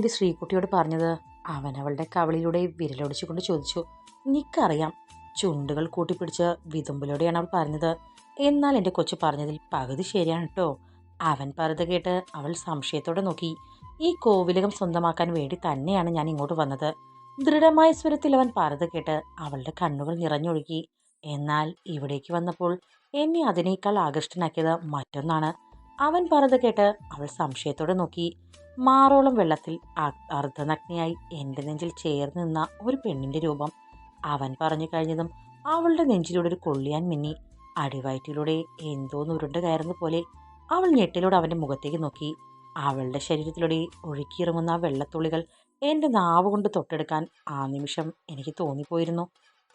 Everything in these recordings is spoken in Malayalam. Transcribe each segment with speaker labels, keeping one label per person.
Speaker 1: എന്റെ ശ്രീകുട്ടിയോട് പറഞ്ഞത്? അവൻ അവളുടെ കവളിലൂടെ വിരലൊടിച്ചുകൊണ്ട് ചോദിച്ചു നിക്കറിയാം. ചുണ്ടുകൾ കൂട്ടിപ്പിടിച്ച് വിതുമ്പിലൂടെയാണ് അവൾ പറഞ്ഞത്. എന്നാൽ എന്റെ കൊച്ചു പറഞ്ഞതിൽ പകുതി ശരിയാണ് കേട്ടോ അവൻ പറഞ്ഞത് കേട്ട് അവൾ സംശയത്തോടെ നോക്കി. ഈ കോവിലകം സ്വന്തമാക്കാൻ വേണ്ടി തന്നെയാണ് ഞാൻ ഇങ്ങോട്ട് വന്നത്. ദൃഢമായ സ്വരത്തിൽ അവൻ പറഞ്ഞത് കേട്ട് അവളുടെ കണ്ണുകൾ നിറഞ്ഞൊഴുകി. എന്നാൽ ഇവിടേക്ക് വന്നപ്പോൾ എന്നെ അതിനേക്കാൾ ആകൃഷ്ടനാക്കിയത് മറ്റൊന്നാണ്. അവൻ പറഞ്ഞത് കേട്ട് അവൾ സംശയത്തോടെ നോക്കി. മാറോളം വെള്ളത്തിൽ അർദ്ധനഗ്നിയായി എന്റെ നെഞ്ചിൽ ചേർന്ന് നിന്ന ഒരു പെണ്ണിന്റെ രൂപം അവൻ പറഞ്ഞു കഴിഞ്ഞതും അവളുടെ നെഞ്ചിലൂടെ ഒരു കൊള്ളിയാൻ മിന്നി. അടിവയറ്റിലൂടെ എന്തോ നുരുണ്ട് കയറുന്ന പോലെ അവൾ ഞെട്ടിലൂടെ അവന്റെ മുഖത്തേക്ക് നോക്കി. അവളുടെ ശരീരത്തിലൂടെ ഒഴുക്കിയിറങ്ങുന്ന ആ വെള്ളത്തുള്ളികൾ എന്റെ നാവ് കൊണ്ട് തൊട്ടെടുക്കാൻ ആ നിമിഷം എനിക്ക് തോന്നിപ്പോയിരുന്നു.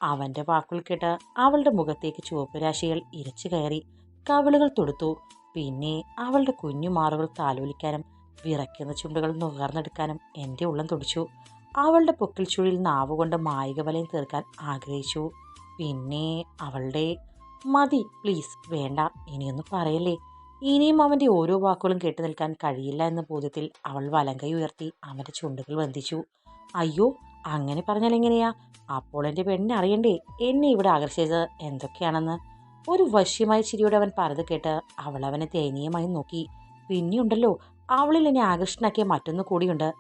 Speaker 1: അവന്റെ വാക്കുകൾ കേട്ട് അവളുടെ മുഖത്തേക്ക് ചുവപ്പ് രാശികൾ ഇരച്ചു കയറി കവിളുകൾ തൊടുത്തു. പിന്നെ അവളുടെ കുഞ്ഞു മാറുകൾ താലോലിക്കാനും വിറയ്ക്കുന്ന ചുണ്ടുകൾ നുകർന്നെടുക്കാനും എന്റെ ഉള്ളം തുടിച്ചു. അവളുടെ പൊക്കിൽ ചുഴിയിൽ നാവുകൊണ്ട് മായിക വലയം തീർക്കാൻ ആഗ്രഹിച്ചു. പിന്നെ അവളുടെ മതി പ്ലീസ് വേണ്ട ഇനിയൊന്നും പറയല്ലേ. ഇനിയും അവന്റെ ഓരോ വാക്കുകളും കേട്ടു നിൽക്കാൻ കഴിയില്ല എന്ന ബോധ്യത്തിൽ അവൾ വലങ്കൈ ഉയർത്തി അവന്റെ ചുണ്ടുകൾ ബന്ധിച്ചു അയ്യോ അങ്ങനെ പറഞ്ഞാൽ എങ്ങനെയാ അപ്പോൾ എന്റെ പെണ്ണിനെ അറിയണ്ടേ? എന്നെ ഇവിടെ ആകർഷിച്ചത് എന്തൊക്കെയാണെന്ന്? ഒരു വശ്യമായ ചിരിയോടെ അവൻ പറഞ്ഞത് കേട്ട് അവൾ അവനെ ദയനീയമായി നോക്കി. പിന്നെയുണ്ടല്ലോ അവളിൽ എന്നെ ആകർഷണാക്കിയ മറ്റൊന്ന് കൂടിയുണ്ട്.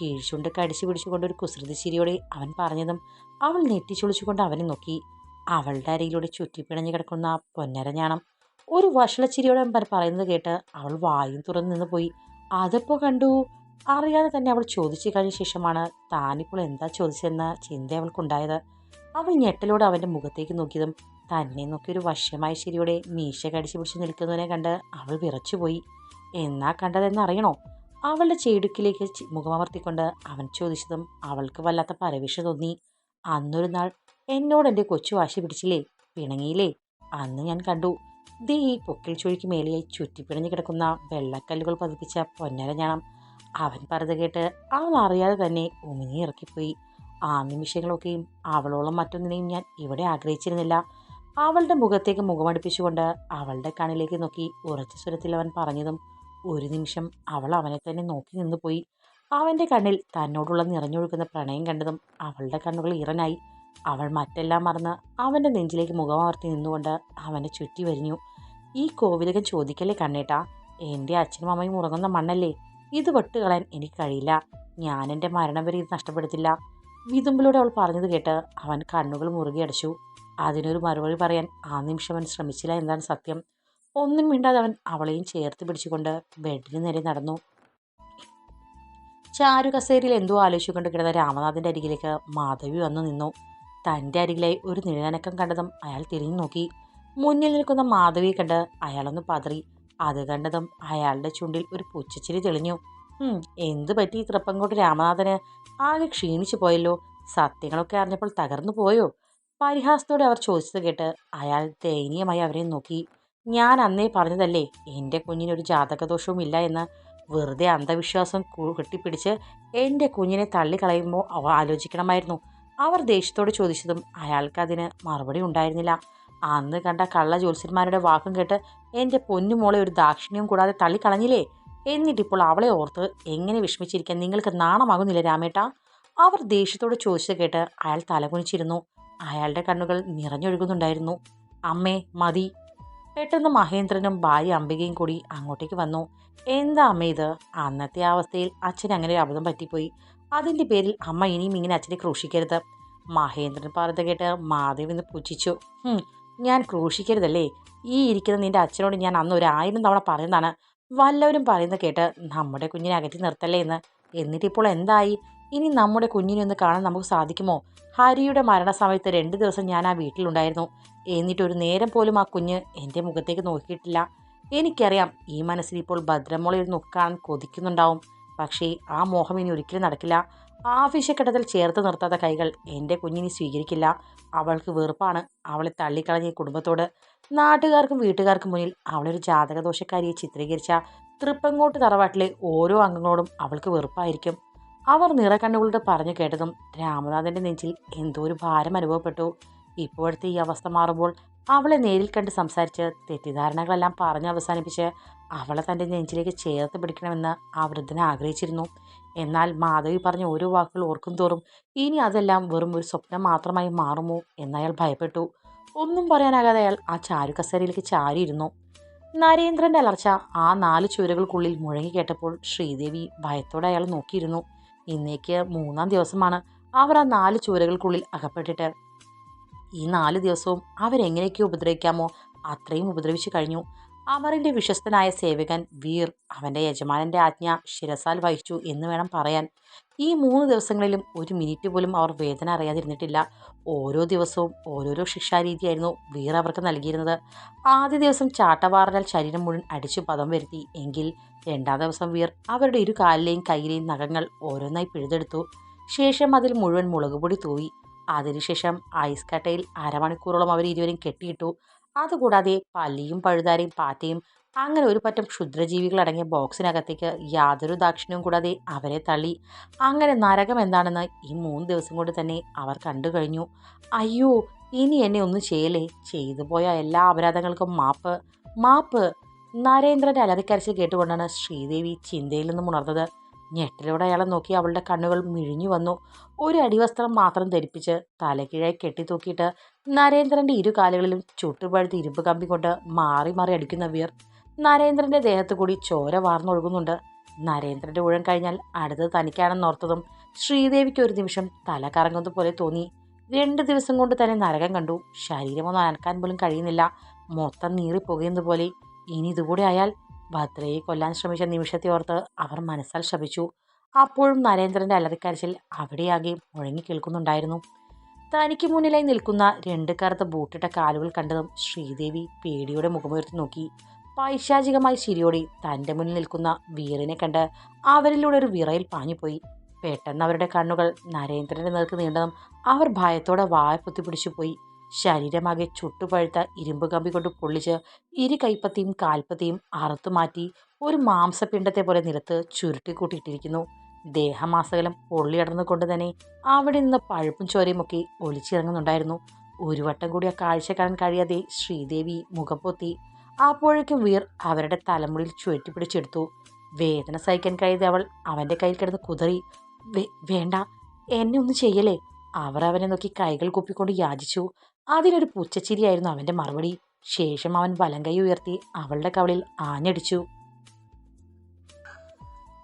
Speaker 1: കീഴ്ചുണ്ട് കടിച്ചു പിടിച്ചുകൊണ്ട് ഒരു കുസൃതി ചിരിയോടെ അവൻ പറഞ്ഞതും അവൾ നെറ്റിച്ചൊളിച്ചുകൊണ്ട് അവനെ നോക്കി. അവളുടെ അരയിലൂടെ ചുറ്റിപ്പിണഞ്ഞു കിടക്കുന്ന പൊന്നരഞ്ഞാണം. ഒരു വഷളച്ചിരിയോടെ അവൻ പറയുന്നത് കേട്ട് അവൾ വായും തുറന്നു നിന്ന് പോയി അതിപ്പോൾ കണ്ടു? അറിയാതെ തന്നെ അവൾ ചോദിച്ചു കഴിഞ്ഞ ശേഷമാണ് താനിപ്പോൾ എന്താ ചോദിച്ചതെന്ന ചിന്ത അവൾക്കുണ്ടായത്. അവൾ ഞെട്ടലോടെ അവന്റെ മുഖത്തേക്ക് നോക്കിയതും തന്നെ നോക്കി ഒരു വശ്യമായ ശരിയോടെ മീശ കടിച്ചു പിടിച്ച് നിൽക്കുന്നതിനെ കണ്ട് അവൾ വിറച്ചുപോയി. എന്നാ കണ്ടതെന്ന് അറിയണോ? അവളുടെ ചേടുക്കിലേക്ക് മുഖമർത്തിക്കൊണ്ട് അവൻ ചോദിച്ചതും അവൾക്ക് വല്ലാത്ത പരവിഷ തോന്നി. അന്നൊരു നാൾ എന്നോട് എന്റെ കൊച്ചു വാശി പിടിച്ചില്ലേ? പിണങ്ങിയില്ലേ? അന്ന് ഞാൻ കണ്ടു. ദേ ഈ പൊക്കിൽ ചുഴിക്ക് മേലെയായി ചുറ്റിപ്പിണഞ്ഞു കിടക്കുന്ന വെള്ളക്കല്ലുകൾ പതിപ്പിച്ച പൊന്നര ഞാണം. അവൻ പറഞ്ഞത് കേട്ട് അവൾ അറിയാതെ തന്നെ ഉമിനി ഇറക്കിപ്പോയി. ആ നിമിഷങ്ങളൊക്കെയും അവളോളം മറ്റൊന്നിനെയും ഞാൻ ഇവിടെ ആഗ്രഹിച്ചിരുന്നില്ല. അവളുടെ മുഖത്തേക്ക് മുഖമടുപ്പിച്ചുകൊണ്ട് അവളുടെ കണ്ണിലേക്ക് നോക്കി ഉറച്ച സ്വരത്തിൽ അവൻ പറഞ്ഞതും ഒരു നിമിഷം അവൾ അവനെ തന്നെ നോക്കി നിന്നുപോയി അവന്റെ കണ്ണിൽ തന്നോടുള്ള നിറഞ്ഞൊഴുക്കുന്ന പ്രണയം കണ്ടതും അവളുടെ കണ്ണുകൾ ഇറനായി അവൾ മറ്റെല്ലാം മറന്ന് അവന്റെ നെഞ്ചിലേക്ക് മുഖമർത്തി നിന്നുകൊണ്ട് അവനെ ചുറ്റി വരിഞ്ഞു. ഈ കോവിലകൻ ചോദിക്കല്ലേ കണ്ണേട്ടാ? എന്റെ അച്ഛനും അമ്മയും ഉറങ്ങുന്ന മണ്ണല്ലേ? ഇത് വെട്ടുകളയാൻ എനിക്ക് കഴിയില്ല. ഞാൻ എന്റെ മരണം വരെ ഇത് നഷ്ടപ്പെടുത്തില്ല. വിതുമ്പിലൂടെ അവൾ പറഞ്ഞത് കേട്ട് അവൻ കണ്ണുകൾ മുറുകെ അടച്ചു. അതിനൊരു മറുപടി പറയാൻ ആ നിമിഷം അവൻ ശ്രമിച്ചില്ല എന്താണ് സത്യം. ഒന്നും മിണ്ടാതെ അവൻ അവളെയും ചേർത്ത് പിടിച്ചുകൊണ്ട് ബെഡിന് നേരെ നടന്നു. ചാരു കസേരയിൽ എന്തോ ആലോചിച്ചുകൊണ്ട് കിടന്ന രാമനാഥന്റെ അരികിലേക്ക് മാധവി വന്നു നിന്നു. തന്റെ അരികിലായി ഒരു നിഴനക്കം കണ്ടതും അയാൾ തിരിഞ്ഞു നോക്കി. മുന്നിൽ നിൽക്കുന്ന മാധവിയെ കണ്ട് അയാളൊന്ന് പതറി. അത് കണ്ടതും അയാളുടെ ചുണ്ടിൽ ഒരു പുച്ഛച്ചിരി തെളിഞ്ഞു. "ഹും, എന്ത് പറ്റി? ഈ തൃപ്പങ്കോട്ട് രാമനാഥന് ആകെ ക്ഷീണിച്ചു പോയല്ലോ. സത്യങ്ങളൊക്കെ അറിഞ്ഞപ്പോൾ തകർന്നു പോയോ? പരിഹാസത്തോടെ അവർ ചോദിച്ചത് കേട്ട് അയാൾ ദയനീയമായി അവരെ നോക്കി. ഞാൻ അന്നേ പറഞ്ഞതല്ലേ എന്റെ കുഞ്ഞിനൊരു ജാതകദോഷവും ഇല്ല എന്ന് വെറുതെ അന്ധവിശ്വാസം കെട്ടിപ്പിടിച്ച് എന്റെ കുഞ്ഞിനെ തള്ളിക്കളയുമ്പോൾ അവ ആലോചിക്കണമായിരുന്നു. അവർ ദേഷ്യത്തോട് ചോദിച്ചതും അയാൾക്ക് അയാൾക്കതിന് മറുപടി ഉണ്ടായിരുന്നില്ല. അന്ന് കണ്ട കള്ള ജ്യോത്സ്യന്മാരുടെ വാക്കും കേട്ട് എന്റെ പൊന്നുമോളെ ഒരു ദാക്ഷിണ്യവും കൂടാതെ തള്ളിക്കളഞ്ഞില്ലേ? എന്നിട്ടിപ്പോൾ അവളെ ഓർത്ത് എങ്ങനെ വിഷമിച്ചിരിക്കാൻ നിങ്ങൾക്ക് നാണമാകുന്നില്ല രാമേട്ട? അവർ ദേഷ്യത്തോട് ചോദിച്ചത് കേട്ട് അയാൾ തലകുനിച്ചിരുന്നു. അയാളുടെ കണ്ണുകൾ നിറഞ്ഞൊഴുകുന്നുണ്ടായിരുന്നു. അമ്മേ മതി. പെട്ടെന്ന് മഹേന്ദ്രനും ഭാര്യ അംബികയും കൂടി അങ്ങോട്ടേക്ക് വന്നു. എന്താ അമ്മ ഇത്? അന്നത്തെ അവസ്ഥയിൽ അച്ഛൻ അങ്ങനെ ഒരു അബദ്ധം പറ്റിപ്പോയി. അതിന്റെ പേരിൽ അമ്മ ഇനിയും ഇങ്ങനെ അച്ഛനെ ക്രൂശിക്കരുത്. മഹേന്ദ്രൻ പറഞ്ഞത് കേട്ട് മാധവ് ഇന്ന് പുച്ഛിച്ചു. "ഹും, ഞാൻ ക്രൂശിക്കരുതല്ലേ? ഈ ഇരിക്കുന്ന നിന്റെ അച്ഛനോട് ഞാൻ അന്ന് ഒരു ആയിരം തവണ പറയുന്നതാണ്. വല്ലവരും പറയുന്നത് കേട്ട് നമ്മുടെ കുഞ്ഞിനെ അകറ്റി നിർത്തല്ലേ എന്ന്. എന്നിട്ടിപ്പോൾ എന്തായി? ഇനി നമ്മുടെ കുഞ്ഞിനെ ഒന്ന് കാണാൻ നമുക്ക് സാധിക്കുമോ? ഹരിയുടെ മരണസമയത്ത് രണ്ട് ദിവസം ഞാൻ ആ വീട്ടിലുണ്ടായിരുന്നു. എന്നിട്ട് ഒരു നേരം പോലും ആ കുഞ്ഞ് എന്റെ മുഖത്തേക്ക് നോക്കിയിട്ടില്ല. എനിക്കറിയാം ഈ മനസ്സിൽ ഇപ്പോൾ ഭദ്രമോളെ ഒരു നോക്കാൻ കൊതിക്കുന്നുണ്ടാവും. പക്ഷേ ആ മോഹം ഇനി ഒരിക്കലും നടക്കില്ല. ആവശ്യഘട്ടത്തിൽ ചേർത്ത് നിർത്താത്ത കൈകൾ എന്റെ കുഞ്ഞിനെ സ്വീകരിക്കില്ല. അവൾക്ക് വെറുപ്പാണ് അവളെ തള്ളിക്കളഞ്ഞ കുടുംബത്തോട്. നാട്ടുകാർക്കും വീട്ടുകാർക്കും മുന്നിൽ അവളൊരു ജാതകദോഷക്കാരിയെ ചിത്രീകരിച്ച തൃപ്പങ്ങോട്ട് തറവാട്ടിലെ ഓരോ അംഗങ്ങളോടും അവൾക്ക് വെറുപ്പായിരിക്കും. അവർ നിറകണ്ണുകളുടെ പറഞ്ഞു കേട്ടതും രാമനാഥന്റെ നെഞ്ചിൽ എന്തോ ഒരു ഭാരം അനുഭവപ്പെട്ടു. ഇപ്പോഴത്തെ ഈ അവസ്ഥ മാറുമ്പോൾ അവളെ നേരിൽ കണ്ട് സംസാരിച്ച് തെറ്റിദ്ധാരണകളെല്ലാം പറഞ്ഞ് അവസാനിപ്പിച്ച് അവളെ തന്റെ നെഞ്ചിലേക്ക് ചേർത്ത് പിടിക്കണമെന്ന് ആ വൃദ്ധൻ ആഗ്രഹിച്ചിരുന്നു. എന്നാൽ മാധവി പറഞ്ഞ ഓരോ വാക്കുകൾ ഓർക്കും തോറും ഇനി അതെല്ലാം വെറും ഒരു സ്വപ്നം മാത്രമായി മാറുമോ എന്നയാൾ ഭയപ്പെട്ടു. ഒന്നും പറയാനാകാതെ അയാൾ ആ ചാരു കസേരയിലേക്ക് ചാരിയിരുന്നു. നരേന്ദ്രന്റെ അലർച്ച ആ നാല് ചുവരുകൾക്കുള്ളിൽ മുഴങ്ങി കേട്ടപ്പോൾ ശ്രീദേവി ഭയത്തോടെ അയാൾ നോക്കിയിരുന്നു. ഇന്നേക്ക് മൂന്നാം ദിവസമാണ് അവർ ആ നാല് ചുവരുകൾക്കുള്ളിൽ അകപ്പെട്ടിട്ട്. ഈ നാല് ദിവസവും അവരെങ്ങനെയൊക്കെ ഉപദ്രവിക്കാമോ അത്രയും ഉപദ്രവിച്ചു കഴിഞ്ഞു. അമറിന്റെ വിശ്വസ്തനായ സേവകൻ വീർ അവന്റെ യജമാനന്റെ ആജ്ഞ ശിരസാൽ വഹിച്ചു എന്ന് വേണം പറയാൻ. ഈ മൂന്ന് ദിവസങ്ങളിലും ഒരു മിനിറ്റ് പോലും അവർ വേദന അറിയാതിരുന്നിട്ടില്ല. ഓരോ ദിവസവും ഓരോരോ ശിക്ഷാരീതിയായിരുന്നു വീർ അവർക്ക് നൽകിയിരുന്നത്. ആദ്യ ദിവസം ചാട്ടവാറിനാൽ ശരീരം മുഴുവൻ അടിച്ചു പദം വരുത്തി. എങ്കിൽ രണ്ടാം ദിവസം വീർ അവരുടെ ഇരു കാലിലെയും കയ്യിലെയും നഖങ്ങൾ ഓരോന്നായി പിഴുതെടുത്തു. ശേഷം അതിൽ മുഴുവൻ മുളകുപൊടി തൂവി. അതിനുശേഷം ഐസ് കട്ടയിൽ അരമണിക്കൂറോളം അവർ ഇരുവരും കെട്ടിയിട്ടു. അതുകൂടാതെ പല്ലിയും പഴുതാരയും പാറ്റയും അങ്ങനെ ഒരു പറ്റം ക്ഷുദ്രജീവികൾ അടങ്ങിയ ബോക്സിനകത്തേക്ക് യാതൊരു ദാക്ഷിണ്യവും കൂടാതെ അവരെ തള്ളി. അങ്ങനെ നരകം എന്താണെന്ന് ഈ മൂന്ന് ദിവസം കൊണ്ട് തന്നെ അവർ കണ്ടു കഴിഞ്ഞു. അയ്യോ ഇനി എന്നെ ഒന്നും ചെയ്യലേ ചെയ്തു പോയ എല്ലാ അപരാധങ്ങൾക്കും മാപ്പ് മാപ്പ്. നരേന്ദ്രന്റെ അലറിക്കരച്ചിൽ കേട്ടുകൊണ്ടാണ് ശ്രീദേവി ചിന്തയിൽ നിന്നും ഉണർന്നത്. ഞെട്ടലോടെ അയാളെ നോക്കി അവളുടെ കണ്ണുകൾ മിഴിഞ്ഞു വന്നു. ഒരു അടിവസ്ത്രം മാത്രം ധരിപ്പിച്ച് തലകീഴായി കെട്ടിത്തൂക്കിയിട്ട് നരേന്ദ്രന്റെ ഇരു കാലുകളിലും ചുട്ടുപഴുത്ത് ഇരുമ്പ് കമ്പി കൊണ്ട് മാറി മാറി അടിക്കുന്ന വീർ നരേന്ദ്രന്റെ ദേഹത്തു കൂടി ചോര വാർന്നൊഴുകുന്നുണ്ട്. നരേന്ദ്രന്റെ ഊഴം കഴിഞ്ഞാൽ അടുത്തത് തനിക്കാണെന്നോർത്തതും ശ്രീദേവിക്ക് ഒരു നിമിഷം തല കറങ്ങുന്നത് പോലെ തോന്നി. രണ്ട് ദിവസം കൊണ്ട് തന്നെ നരകം കണ്ടു. ശരീരമൊന്നും അനക്കാൻ പോലും കഴിയുന്നില്ല. മൊത്തം നീറിപ്പോകുന്നത് പോലെ. ഇനി ഇതുകൂടെ ആയാൽ ഭദ്രയെ കൊല്ലാൻ ശ്രമിച്ച നിമിഷത്തെ ഓർത്ത് അവർ മനസ്സാൽ ശപിച്ചു. അപ്പോഴും നരേന്ദ്രന്റെ അലറിക്കരച്ചിൽ അവിടെയാകെ മുഴങ്ങി കേൾക്കുന്നുണ്ടായിരുന്നു. തനിക്ക് മുന്നിലായി നിൽക്കുന്ന രണ്ട് കറുത്ത ബൂട്ടിട്ട കാലുകൾ കണ്ടതും ശ്രീദേവി പേടിയോടെ മുഖമുയർത്തി നോക്കി. പൈശാചികമായി ശിരിയോടി തന്റെ മുന്നിൽ നിൽക്കുന്ന വീറിനെ കണ്ട് അവരിലൂടെ ഒരു വിറയിൽ പാഞ്ഞുപോയി. പെട്ടെന്ന് അവരുടെ കണ്ണുകൾ നരേന്ദ്രന്റെ നേർക്ക് നീണ്ടതും അവർ ഭയത്തോടെ വായ പൊത്തിപ്പിടിച്ചു പോയി. ശരീരമാകെ ചുട്ടുപഴുത്ത ഇരുമ്പ് കമ്പി കൊണ്ട് പൊള്ളിച്ച് ഇരു കൈപ്പത്തിയും കാൽപ്പത്തിയും അറുത്തു മാറ്റി ഒരു മാംസപിണ്ഡത്തെ പോലെ നിലത്ത് ചുരുട്ടിക്കൂട്ടിയിട്ടിരിക്കുന്നു ദേഹമാസകലം പൊള്ളിയടർന്നുകൊണ്ട് തന്നെ അവിടെ നിന്ന് പഴുപ്പും ചോരയുമൊക്കെ ഒലിച്ചിറങ്ങുന്നുണ്ടായിരുന്നു. ഒരു വട്ടം കൂടി ആ കാഴ്ച കാണാൻ കഴിയാതെ ശ്രീദേവി മുഖം പൊത്തി അപ്പോഴേക്കും വീർ അവരുടെ തലമുടിയിൽ ചുഴറ്റിപ്പിടിച്ചെടുത്തു വേദന സഹിക്കാൻ കഴിയാതെ അവൾ അവന്റെ കയ്യിൽ കിടന്ന് കുതറി വേണ്ട എന്നെ ഒന്നും ചെയ്യലേ അവർ അവനെ നോക്കി കൈകൾ കുപ്പിക്കൊണ്ട് യാചിച്ചു. അതിനൊരു പുച്ചച്ചിരിയായിരുന്നു അവന്റെ മറുപടി. ശേഷം അവൻ വലം കൈ ഉയർത്തി അവളുടെ കവളിൽ ആഞ്ഞടിച്ചു.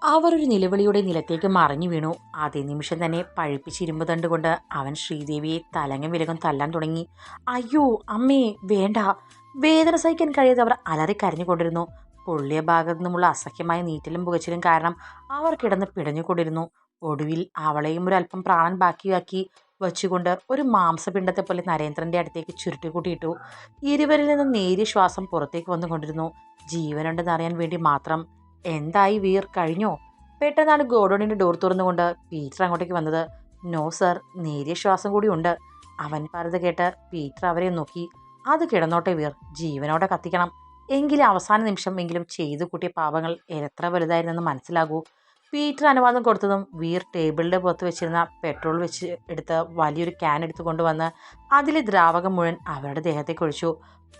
Speaker 1: അവർ ഒരു നിലവിളിയുടെ നിലത്തേക്ക് മറിഞ്ഞു വീണു. അതേ നിമിഷം തന്നെ പഴുപ്പിച്ചിരുമ്പ് തണ്ടുകൊണ്ട് അവൻ ശ്രീദേവിയെ തലങ്ങും വിലകം തല്ലാൻ തുടങ്ങി. അയ്യോ അമ്മേ വേണ്ട. വേദന സഹിക്കാൻ കഴിയാതെ അവർ അലറി കരഞ്ഞുകൊണ്ടിരുന്നു. പൊള്ളിയ ഭാഗത്തു നിന്നുമുള്ള അസഹ്യമായ നീറ്റലും പുകച്ചിലും കാരണം അവർ കിടന്ന് പിടഞ്ഞുകൊണ്ടിരുന്നു. ഒടുവിൽ അവളെയും ഒരു അല്പം പ്രാണൻ ബാക്കിയാക്കി വച്ചുകൊണ്ട് ഒരു മാംസപിണ്ടത്തെ പോലെ നരേന്ദ്രന്റെ അടുത്തേക്ക് ചുരുട്ടിക്കൂട്ടിയിട്ടു. ഇരുവരിൽ നിന്നും നേരിയ ശ്വാസം പുറത്തേക്ക് വന്നുകൊണ്ടിരുന്നു. ജീവനുണ്ടെന്ന് അറിയാൻ വേണ്ടി മാത്രം എന്തായി വീർ കഴിഞ്ഞോ? പെട്ടെന്നാണ് ഗോഡോണിന്റെ ഡോർ തുറന്നുകൊണ്ട് പീറ്റർ അങ്ങോട്ടേക്ക് വന്നത്. നോ സർ നേരിയ ശ്വാസം കൂടിയുണ്ട് അവൻ പറഞ്ഞത് കേട്ട് പീറ്റർ അവരെ നോക്കി. അത് കിടന്നോട്ടെ വീർ. ജീവനോടെ കത്തിക്കണം. എങ്കിലും അവസാന നിമിഷം എങ്കിലും ചെയ്തു കൂട്ടിയ പാപങ്ങൾ എത്ര വലുതായിരുന്നെന്ന് മനസ്സിലാകൂ. പീറ്റർ അനുവാദം കൊടുത്തതും വീർ ടേബിളിന്റെ പുറത്ത് വെച്ചിരുന്ന പെട്രോൾ വെച്ച് എടുത്ത് വലിയൊരു ക്യാൻ എടുത്തു കൊണ്ടുവന്ന് അതിലെ ദ്രാവകം മുഴുവൻ അവരുടെ ദേഹത്തേക്ക് ഒഴിച്ചു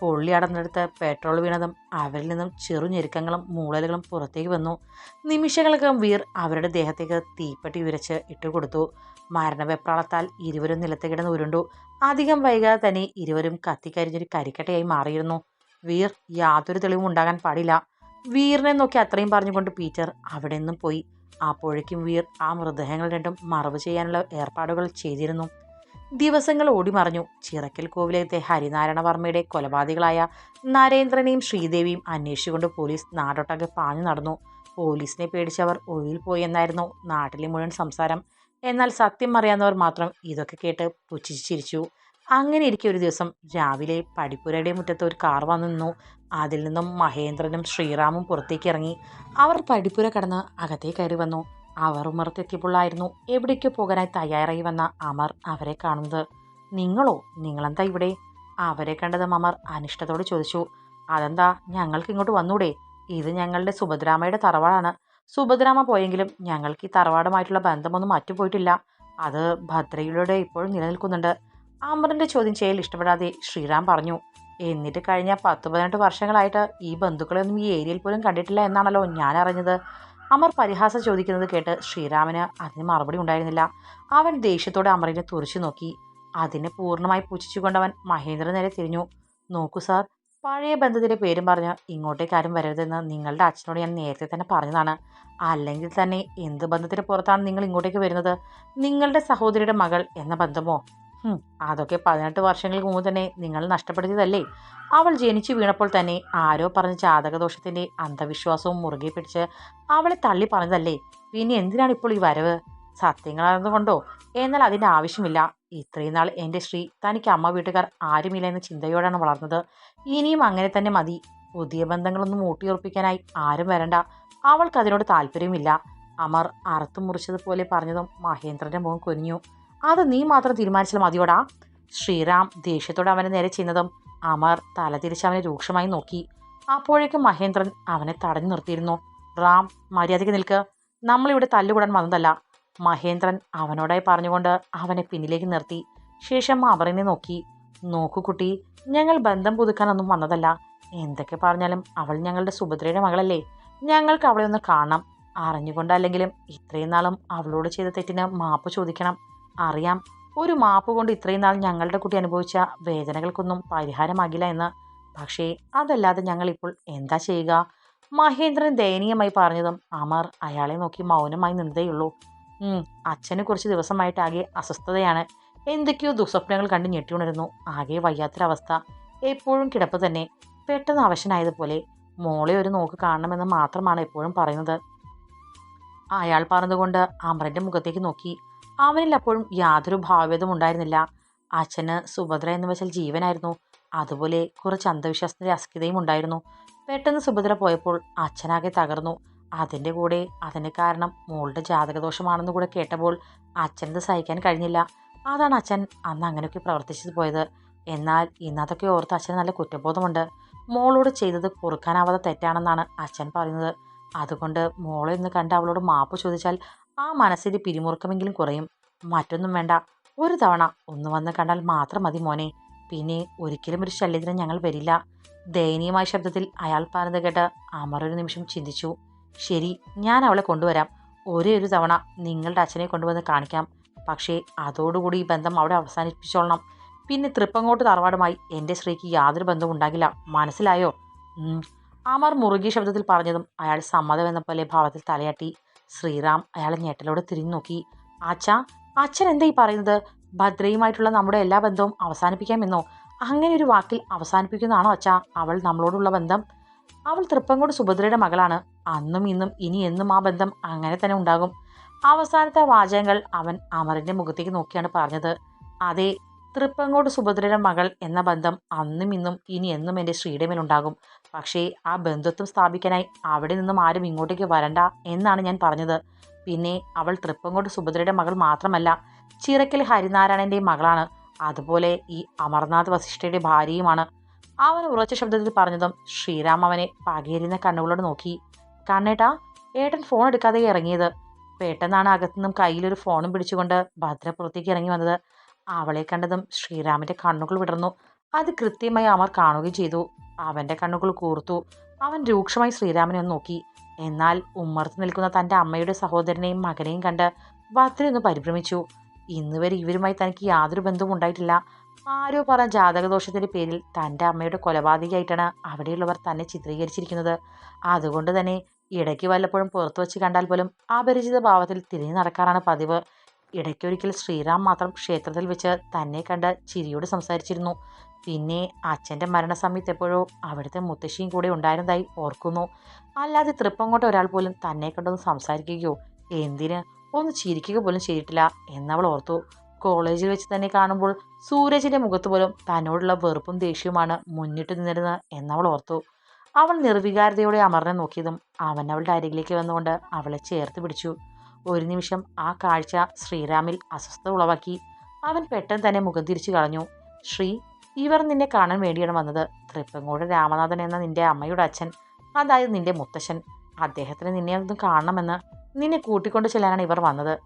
Speaker 1: പൊള്ളി അടർന്നെടുത്ത് പെട്രോൾ വീണതും അവരിൽ നിന്നും ചെറുഞെരുക്കങ്ങളും മൂളലുകളും പുറത്തേക്ക് വന്നു. നിമിഷങ്ങൾക്കും വീർ അവരുടെ ദേഹത്തേക്ക് തീപ്പെട്ടി ഉരച്ച് ഇട്ടുകൊടുത്തു മരണവെപ്രാളത്താൽ ഇരുവരും നിലത്ത് കിടന്ന് ഉരുണ്ടു. അധികം വൈകാതെ തന്നെ ഇരുവരും കത്തിക്കരിഞ്ഞൊരു കരിക്കട്ടയായി മാറിയിരുന്നു. വീർ യാതൊരു തെളിവും ഉണ്ടാകാൻ പാടില്ല. വീറിനെ നോക്കി അത്രയും പറഞ്ഞുകൊണ്ട് പീറ്റർ അവിടെ നിന്നും പോയി. അപ്പോഴേക്കും വീർ ആ മൃതദേഹങ്ങൾ രണ്ടും മറവ് ചെയ്യാനുള്ള ഏർപ്പാടുകൾ ചെയ്തിരുന്നു. ദിവസങ്ങൾ ഓടിമറിഞ്ഞു ചിറക്കൽ കോവിലത്തെ ഹരിനാരായണ വർമ്മയുടെ കൊലപാതകളായ നരേന്ദ്രനെയും ശ്രീദേവിയും അന്വേഷിച്ചുകൊണ്ട് പോലീസ് നാടൊട്ടാകെ പാഞ്ഞു നടന്നു. പോലീസിനെ പേടിച്ചവർ ഒഴിയിൽ പോയെന്നായിരുന്നു നാട്ടിലെ മുഴുവൻ സംസാരം. എന്നാൽ സത്യം അറിയാവുന്നവർ മാത്രം ഇതൊക്കെ കേട്ട് പുച്ഛിച്ച് ചിരിച്ചു. അങ്ങനെ ഇരിക്കെ ഒരു ദിവസം രാവിലെ പടിപ്പുരയുടെ മുറ്റത്ത് ഒരു കാർ വന്നു അതിൽ നിന്നും മഹേന്ദ്രനും ശ്രീറാമും പുറത്തേക്ക് ഇറങ്ങി. അവർ പടിപ്പുര കടന്ന് അകത്തേ കയറി വന്നു. അവർ ഉമർത്തെത്തിയപ്പോഴായിരുന്നു എവിടേക്കോ പോകാനായി തയ്യാറായി വന്ന അമർ അവരെ കാണുന്നത്. നിങ്ങളോ? നിങ്ങളെന്താ ഇവിടെ? അവരെ കണ്ടതും അമർ അനിഷ്ടത്തോട് ചോദിച്ചു. അതെന്താ? ഞങ്ങൾക്ക് ഇങ്ങോട്ട് വന്നൂടെ? ഇത് ഞങ്ങളുടെ സുഭദ്രാമയുടെ തറവാടാണ്. സുഭദ്രാമ പോയെങ്കിലും ഞങ്ങൾക്ക് ഈ തറവാടുമായിട്ടുള്ള ബന്ധമൊന്നും മാറ്റിപ്പോയിട്ടില്ല അത് ഭദ്രയിലൂടെ ഇപ്പോഴും നിലനിൽക്കുന്നുണ്ട്. അമറിന്റെ ചോദ്യം ചെയ്യൽ ഇഷ്ടപ്പെടാതെ ശ്രീറാം പറഞ്ഞു എന്നിട്ട് കഴിഞ്ഞ പത്ത് പതിനെട്ട് വർഷങ്ങളായിട്ട് ഈ ബന്ധുക്കളെയൊന്നും ഈ ഏരിയയിൽ പോലും കണ്ടിട്ടില്ല എന്നാണല്ലോ ഞാൻ അറിഞ്ഞത്. അമർ പരിഹാസം ചോദിക്കുന്നത് കേട്ട് ശ്രീരാമന് അതിന് മറുപടി ഉണ്ടായിരുന്നില്ല. അവൻ ദേഷ്യത്തോടെ അമറിനെ തുറച്ചു നോക്കി. അതിനെ പൂർണമായി പൂച്ഛിച്ചുകൊണ്ടവൻ അവൻ മഹേന്ദ്രൻ നേരെ തിരിഞ്ഞു. നോക്കൂ സാർ പഴയ ബന്ധത്തിന്റെ പേരും പറഞ്ഞ് ഇങ്ങോട്ടേക്ക് ആരും വരരുതെന്ന് നിങ്ങളുടെ അച്ഛനോട് ഞാൻ നേരത്തെ തന്നെ പറഞ്ഞതാണ്. അല്ലെങ്കിൽ തന്നെ എന്ത് ബന്ധത്തിന് പുറത്താണ് നിങ്ങൾ ഇങ്ങോട്ടേക്ക് വരുന്നത്? നിങ്ങളുടെ സഹോദരിയുടെ മകൾ എന്ന ബന്ധമോ? അതൊക്കെ പതിനെട്ട് വർഷങ്ങൾക്ക് മുമ്പ് തന്നെ നിങ്ങൾ നഷ്ടപ്പെടുത്തിയതല്ലേ? അവൾ ജനിച്ചു വീണപ്പോൾ തന്നെ ആരോ പറഞ്ഞ ജാതകദോഷത്തിന്റെ അന്ധവിശ്വാസവും മുറുകെ പിടിച്ച് അവളെ തള്ളി പറഞ്ഞതല്ലേ? പിന്നെ എന്തിനാണ് ഇപ്പോൾ ഈ വരവ്? സത്യങ്ങളായതുകൊണ്ടോ എന്നാൽ അതിന്റെ ആവശ്യമില്ല. ഇത്രയും നാൾ എന്റെ ശ്രീ തനിക്ക് അമ്മ വീട്ടുകാർ ആരുമില്ല എന്ന ചിന്തയോടാണ് വളർന്നത്. ഇനിയും അങ്ങനെ തന്നെ മതി. പുതിയ ബന്ധങ്ങളൊന്നും ഊട്ടിയുറപ്പിക്കാനായി ആരും വരണ്ട. അവൾക്ക് അതിനോട് താല്പര്യമില്ല. അമർ അറുത്തു മുറിച്ചതുപോലെ പറഞ്ഞതും മഹേന്ദ്രന്റെ മുഖം കൊനിഞ്ഞു. അത് നീ മാത്രം തീരുമാനിച്ചാൽ മതിയോടാ. ശ്രീറാം ദേഷ്യത്തോടെ അവനെ നേരെ ചെയ്യുന്നതും അമർ തലതിരിച്ച് അവനെ രൂക്ഷമായി നോക്കി. അപ്പോഴേക്കും മഹേന്ദ്രൻ അവനെ തടഞ്ഞു നിർത്തിയിരുന്നു. റാം മര്യാദയ്ക്ക് നിൽക്ക്. നമ്മളിവിടെ തല്ലുകൂടാൻ വന്നതല്ല. മഹേന്ദ്രൻ അവനോടായി പറഞ്ഞുകൊണ്ട് അവനെ പിന്നിലേക്ക് നിർത്തി. ശേഷം അമറിനെ നോക്കി. നോക്കൂ കുട്ടി ഞങ്ങൾ ബന്ധം പുതുക്കാനൊന്നും വന്നതല്ല. എന്തൊക്കെ പറഞ്ഞാലും അവൾ ഞങ്ങളുടെ സുഭദ്രയുടെ മകളല്ലേ. ഞങ്ങൾക്ക് അവളെ ഒന്ന് കാണണം. അറിഞ്ഞുകൊണ്ടല്ലെങ്കിലും ഇത്രയും നാളും അവളോട് ചെയ്ത തെറ്റിന് മാപ്പ് ചോദിക്കണം. അറിയാം. ഒരു മാപ്പ് കൊണ്ട് ഇത്രയും നാൾ ഞങ്ങളുടെ കുട്ടി അനുഭവിച്ച വേദനകൾക്കൊന്നും പരിഹാരമാകില്ല എന്ന്. പക്ഷേ അതല്ലാതെ ഞങ്ങൾ ഇപ്പോൾ എന്താ ചെയ്യുക? മഹേന്ദ്രൻ ദയനീയമായി പറഞ്ഞതും അമർ അയാളെ നോക്കി മൗനമായി നിന്നതേയുള്ളൂ. അച്ഛന് കുറച്ച് ദിവസമായിട്ട് ആകെ അസ്വസ്ഥതയാണ്. എന്തൊക്കെയോ ദുസ്വപ്നങ്ങൾ കണ്ട് ഞെട്ടിയുണരുന്നു. ആകെ വയ്യാത്തൊരവസ്ഥ. എപ്പോഴും കിടപ്പ് തന്നെ. പെട്ടെന്ന് അവശനായതുപോലെ മോളെ ഒരു നോക്ക് കാണണമെന്ന് മാത്രമാണ് എപ്പോഴും പറയുന്നത്. അയാൾ പറഞ്ഞതുകൊണ്ട് അമറിന്റെ മുഖത്തേക്ക് നോക്കി. അവനിൽ അപ്പോഴും യാതൊരു ഭാവ്യതും ഉണ്ടായിരുന്നില്ല. അച്ഛന് സുഭദ്ര എന്ന് വെച്ചാൽ ജീവനായിരുന്നു. അതുപോലെ കുറച്ച് അന്ധവിശ്വാസത്തിന്റെ അസ്കിതയും ഉണ്ടായിരുന്നു. പെട്ടെന്ന് സുഭദ്ര പോയപ്പോൾ അച്ഛനാകെ തകർന്നു. അതിന്റെ കൂടെ അതിന് കാരണം മോളുടെ ജാതകദോഷമാണെന്ന് കൂടെ കേട്ടപ്പോൾ അച്ഛനത് സഹിക്കാൻ കഴിഞ്ഞില്ല. അതാണ് അച്ഛൻ അന്ന് അങ്ങനെയൊക്കെ പ്രവർത്തിച്ചത് പോയത്. എന്നാൽ ഇന്നതൊക്കെ ഓർത്ത് അച്ഛന് നല്ല കുറ്റബോധമുണ്ട്. മോളോട് ചെയ്തത് പൊറുക്കാനാവാതെ തെറ്റാണെന്നാണ് അച്ഛൻ പറയുന്നത്. അതുകൊണ്ട് മോളെ ഇന്ന് കണ്ട് അവളോട് മാപ്പ് ചോദിച്ചാൽ ആ മനസ്സിന്റെ പിരിമുറുക്കമെങ്കിലും കുറയും. മറ്റൊന്നും വേണ്ട. ഒരു തവണ ഒന്ന് വന്ന് കണ്ടാൽ മാത്രം മതി മോനെ. പിന്നെ ഒരിക്കലും ഒരു ശല്യത്തിന് ഞങ്ങൾ വരില്ല. ദയനീയമായ ശബ്ദത്തിൽ അയാൾ പറഞ്ഞത് കേട്ട് അമർ ഒരു നിമിഷം ചിന്തിച്ചു. ശരി ഞാൻ അവളെ കൊണ്ടുവരാം. ഒരേ ഒരു തവണ നിങ്ങളുടെ അച്ഛനെ കൊണ്ടുവന്ന് കാണിക്കാം. പക്ഷേ അതോടുകൂടി ഈ ബന്ധം അവിടെ അവസാനിപ്പിച്ചോളണം. പിന്നെ തൃപ്പങ്ങോട്ട് തറവാടുമായി എന്റെ സ്ത്രീക്ക് യാതൊരു ബന്ധവും ഉണ്ടാകില്ല. മനസ്സിലായോ. അമർ മുറുകിയ ശബ്ദത്തിൽ പറഞ്ഞതും അയാൾ സമ്മതമെന്ന പോലെ ഭാവത്തിൽ തലയാട്ടി. ശ്രീറാം അയാളെ ഞെട്ടലോടെ തിരിഞ്ഞു നോക്കി. ആച്ചാ അച്ഛൻ എന്താ ഈ പറയുന്നത്? ഭദ്രയുമായിട്ടുള്ള നമ്മുടെ എല്ലാ ബന്ധവും അവസാനിപ്പിക്കാമെന്നോ? അങ്ങനെ ഒരു വാക്കിൽ അവസാനിപ്പിക്കുന്നതാണോ അച്ഛാ? അവൾ നമ്മളോടുള്ള ബന്ധം. അവൾ തൃപ്പങ്കോട് സുഭദ്രയുടെ മകളാണ്. അന്നും ഇന്നും ഇനി എന്നും ആ ബന്ധം അങ്ങനെ തന്നെ ഉണ്ടാകും. അവസാനത്തെ വാചകങ്ങൾ അവൻ അമറിന്റെ മുഖത്തേക്ക് നോക്കിയാണ് പറഞ്ഞത്. അതെ തൃപ്പങ്കോട് സുഭദ്രയുടെ മകൾ എന്ന ബന്ധം അന്നും ഇന്നും ഇനി എന്നും എന്റെ ശ്രീയുടെ മേലുണ്ടാകും. പക്ഷേ ആ ബന്ധുത്വം സ്ഥാപിക്കാനായി അവിടെ നിന്നും ആരും ഇങ്ങോട്ടേക്ക് വരണ്ട എന്നാണ് ഞാൻ പറഞ്ഞത്. പിന്നെ അവൾ തൃപ്പങ്കോട് സുഭദ്രയുടെ മകൾ മാത്രമല്ല ചിറക്കൽ ഹരിനാരായണന്റെയും മകളാണ്. അതുപോലെ ഈ അമർനാഥ് വസിഷ്ഠയുടെ ഭാര്യയുമാണ്. അവൻ ഉറച്ച ശബ്ദത്തിൽ പറഞ്ഞതും ശ്രീരാം അവനെ പകയരുന്ന കണ്ണുകളോട് നോക്കി. കണ്ണേട്ടാ ഏട്ടൻ ഫോൺ എടുക്കാതെ ഇറങ്ങിയത്. പെട്ടെന്നാണ് അകത്തുനിന്നും കയ്യിലൊരു ഫോണും പിടിച്ചുകൊണ്ട് ഭദ്രപ്പുറത്തേക്ക് ഇറങ്ങി വന്നത്. അവളെ കണ്ടതും ശ്രീരാമന്റെ കണ്ണുകൾ വിടർന്നു. അത് കൃത്യമായി അമർ കാണുകയും ചെയ്തു. അവന്റെ കണ്ണുകൾ കൂർത്തു. അവൻ രൂക്ഷമായി ശ്രീരാമനെ ഒന്ന് നോക്കി. എന്നാൽ ഉമ്മർത്ത് നിൽക്കുന്ന തന്റെ അമ്മയുടെ സഹോദരനെയും മകനെയും കണ്ട് ഭദ്രയൊന്ന് പരിഭ്രമിച്ചു. ഇന്നുവരെ ഇവരുമായി തനിക്ക് യാതൊരു ബന്ധവും ഉണ്ടായിട്ടില്ല. ആരോ പറഞ്ഞ ജാതകദോഷത്തിന്റെ പേരിൽ തന്റെ അമ്മയുടെ കൊലപാതകയായിട്ടാണ് അവിടെയുള്ളവർ തന്നെ ചിത്രീകരിച്ചിരിക്കുന്നത്. അതുകൊണ്ട് തന്നെ ഇടയ്ക്ക് വല്ലപ്പോഴും പുറത്തു വച്ച് കണ്ടാൽ പോലും അപരിചിത ഭാവത്തിൽ തിരിഞ്ഞു നടക്കാറാണ് പതിവ്. ഇടയ്ക്കൊരിക്കൽ ശ്രീറാം മാത്രം ക്ഷേത്രത്തിൽ വെച്ച് തന്നെ കണ്ട ചിരിയോട് സംസാരിച്ചിരുന്നു. പിന്നെ അച്ഛന്റെ മരണസമയത്ത് എപ്പോഴോ അവിടുത്തെ മുത്തശ്ശിയും കൂടെ ഉണ്ടായിരുന്നതായി ഓർക്കുന്നു. അല്ലാതെ തൃപ്പങ്ങോട്ട് ഒരാൾ പോലും തന്നെ കണ്ടൊന്ന് സംസാരിക്കുകയോ എന്തിന്? ഒന്ന് ചിരിക്കുക പോലും ചെയ്തിട്ടില്ല എന്നവൾ ഓർത്തു. കോളേജിൽ വെച്ച് തന്നെ കാണുമ്പോൾ സൂരജിന്റെ മുഖത്ത് പോലും തന്നോടുള്ള വെറുപ്പും ദേഷ്യവുമാണ് മുന്നിട്ട് നിന്നിരുന്നത് എന്നവൾ ഓർത്തു. അവൾ നിർവികാരതയോടെ അമറിനെ നോക്കിയതും അവൻ അവളുടെ അരികിലേക്ക് വന്നുകൊണ്ട് അവളെ ചേർത്ത് പിടിച്ചു. ഒരു നിമിഷം ആ കാഴ്ച ശ്രീരാമിൽ അസ്വസ്ഥത ഉളവാക്കി. അവൻ പെട്ടെന്ന് തന്നെ മുഖം തിരിച്ചു കളഞ്ഞു. ശ്രീ ഇവർ നിന്നെ കാണാൻ വേണ്ടിയാണ് വന്നത്. തൃപ്പങ്ങോട് രാമനാഥൻ എന്ന നിന്റെ അമ്മയുടെ അച്ഛൻ അതായത് നിന്റെ മുത്തശ്ശൻ. അദ്ദേഹത്തിന് നിന്നെ ഒന്ന് കാണണമെന്ന് നിന്നെ കൂട്ടിക്കൊണ്ട് ചെല്ലാനാണ് ഇവർ വന്നത്.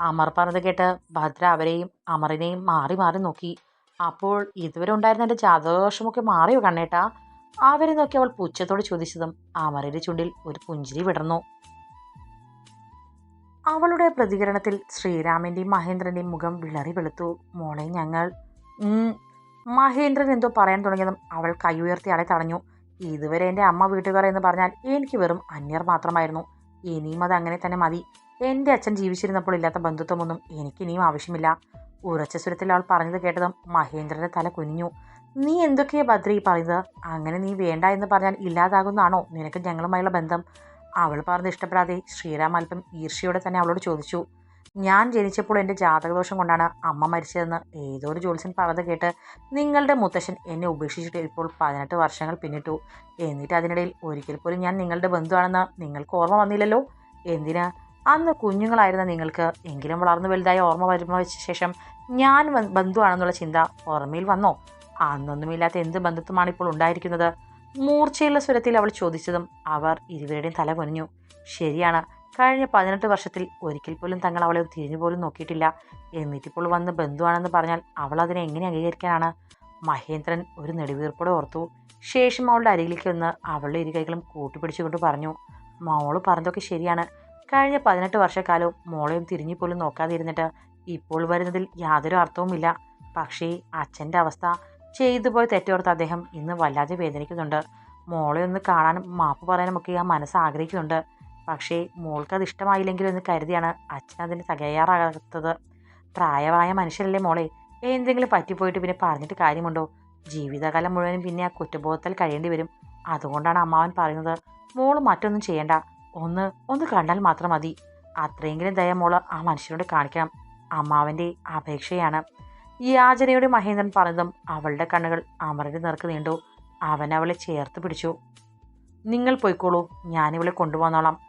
Speaker 1: അമർ പറഞ്ഞത് കേട്ട് ഭദ്ര അവരെയും അമറിനെയും മാറി മാറി നോക്കി. അപ്പോൾ ഇതുവരെ ഉണ്ടായിരുന്ന എന്റെ ജാതകദോഷമൊക്കെ മാറിയോ കണ്ണേട്ടാ? അവരെ നോക്കി അവൾ പുച്ഛത്തോട് ചോദിച്ചതും അമറിന്റെ ചുണ്ടിൽ ഒരു പുഞ്ചിരി വിടർന്നു. അവളുടെ പ്രതികരണത്തിൽ ശ്രീരാമന്റെയും മഹേന്ദ്രന്റെയും മുഖം വിളറി വെളുത്തു. മോളെ ഞങ്ങൾ. മഹേന്ദ്രൻ എന്തോ പറയാൻ തുടങ്ങിയതും അവൾ കൈ ഉയർത്തി അളെ തടഞ്ഞു. ഇതുവരെ എന്റെ അമ്മ വീട്ടുകാർ എന്ന് പറഞ്ഞാൽ എനിക്ക് വെറും അന്യർ മാത്രമായിരുന്നു. ഇനിയും അത് അങ്ങനെ തന്നെ മതി. എന്റെ അച്ഛൻ ജീവിച്ചിരുന്നപ്പോൾ ഇല്ലാത്ത ബന്ധുത്വമൊന്നും എനിക്കിനിയും ആവശ്യമില്ല. ഉറച്ച സ്വരത്തിൽ അവൾ പറഞ്ഞത് കേട്ടതും മഹേന്ദ്രന്റെ തല കുനിഞ്ഞു. നീ എന്തൊക്കെയാ ബദ്രി പറയുന്നത്? അങ്ങനെ നീ വേണ്ട എന്ന് പറഞ്ഞാൽ ഇല്ലാതാകുന്നതാണോ നിനക്ക് ഞങ്ങളുമായുള്ള ബന്ധം? അവൾ പറഞ്ഞ് ഇഷ്ടപ്പെടാതെ ശ്രീറാം അല്പം ഈർഷ്യയോടെ തന്നെ അവളോട് ചോദിച്ചു ഞാൻ ജനിച്ചപ്പോൾ എന്റെ ജാതകദോഷം കൊണ്ടാണ് അമ്മ മരിച്ചതെന്ന് ഏതോ ഒരു ജോത്സ്യൻ പറഞ്ഞത് കേട്ട് നിങ്ങളുടെ മുത്തശ്ശൻ എന്നെ ഉപേക്ഷിച്ചിട്ട് ഇപ്പോൾ പതിനെട്ട് വർഷങ്ങൾ പിന്നിട്ടു. എന്നിട്ട് അതിനിടയിൽ ഒരിക്കൽ പോലും ഞാൻ നിങ്ങളുടെ ബന്ധുവാണെന്ന് നിങ്ങൾക്ക് ഓർമ്മ വന്നില്ലല്ലോ? എന്തിന്? അന്ന് കുഞ്ഞുങ്ങളായിരുന്ന നിങ്ങൾക്ക് എങ്കിലും വളർന്നു വലുതായ ഓർമ്മ വരുന്ന ശേഷം ഞാൻ ബന്ധുവാണെന്നുള്ള ചിന്ത ഓർമ്മയിൽ വന്നോ? അന്നൊന്നുമില്ലാത്ത എന്ത് ബന്ധത്വമാണ് ഇപ്പോൾ ഉണ്ടായിരിക്കുന്നത്? മൂർച്ചയുള്ള സ്വരത്തിൽ അവൾ ചോദിച്ചതും അവർ ഇരുവരുടെയും തല കൊനഞ്ഞു. ശരിയാണ് കഴിഞ്ഞ പതിനെട്ട് വർഷത്തിൽ ഒരിക്കൽ പോലും തങ്ങൾ അവളെ തിരിഞ്ഞു പോലും നോക്കിയിട്ടില്ല. എന്നിട്ടിപ്പോൾ വന്ന് ബന്ധുവാണെന്ന് പറഞ്ഞാൽ അവൾ അതിനെ എങ്ങനെ അംഗീകരിക്കാനാണ്? മഹേന്ദ്രൻ ഒരു നെടുവീർപ്പോടെ ഓർത്തു. ശേഷം അവളുടെ അരികിലേക്ക് വന്ന് അവളുടെ ഇരു കൈകളും കൂട്ടിപ്പിടിച്ചുകൊണ്ട് പറഞ്ഞു മോൾ പറഞ്ഞതൊക്കെ ശരിയാണ്. കഴിഞ്ഞ പതിനെട്ട് വർഷക്കാലവും മോളെയും തിരിഞ്ഞു പോലും നോക്കാതിരുന്നിട്ട് ഇപ്പോൾ വരുന്നതിൽ യാതൊരു അർത്ഥവുമില്ല. പക്ഷേ അച്ഛന്റെ അവസ്ഥ ചെയ്തു പോയ തെറ്റോർത്ത് അദ്ദേഹം ഇന്ന് വല്ലാതെ വേദനിക്കുന്നുണ്ട്. മോളെ ഒന്ന് കാണാനും മാപ്പ് പറയാനുമൊക്കെ ആ മനസ്സ് ആഗ്രഹിക്കുന്നുണ്ട്. പക്ഷേ മോൾക്ക് അത് ഇഷ്ടമായില്ലെങ്കിലും എന്ന് കരുതിയാണ് അച്ഛൻ അതിന് തകയാറാകാത്തത്. പ്രായമായ മനുഷ്യരല്ലേ മോളെ? എന്തെങ്കിലും പറ്റിപ്പോയിട്ട് പിന്നെ പറഞ്ഞിട്ട് കാര്യമുണ്ടോ? ജീവിതകാലം മുഴുവനും പിന്നെ ആ കുറ്റബോധത്തിൽ കഴിയേണ്ടി വരും. അതുകൊണ്ടാണ് അമ്മാവൻ പറയുന്നത് മോൾ മറ്റൊന്നും ചെയ്യണ്ട. ഒന്ന് ഒന്ന് കണ്ടാൽ മാത്രം മതി. അത്രയെങ്കിലും ദയ മോൾ ആ മനുഷ്യനോട് കാണിക്കണം. അമ്മാവന്റെ അപേക്ഷയാണ്. യാചനയുടെ മഹേന്ദ്രൻ പറഞ്ഞതും അവളുടെ കണ്ണുകൾ അമറിന്റെ നിറക്ക് നീണ്ടു. അവൻ അവളെ ചേർത്ത് പിടിച്ചു. നിങ്ങൾ പോയിക്കോളൂ. ഞാനിവളെ കൊണ്ടുപോന്നോളാം.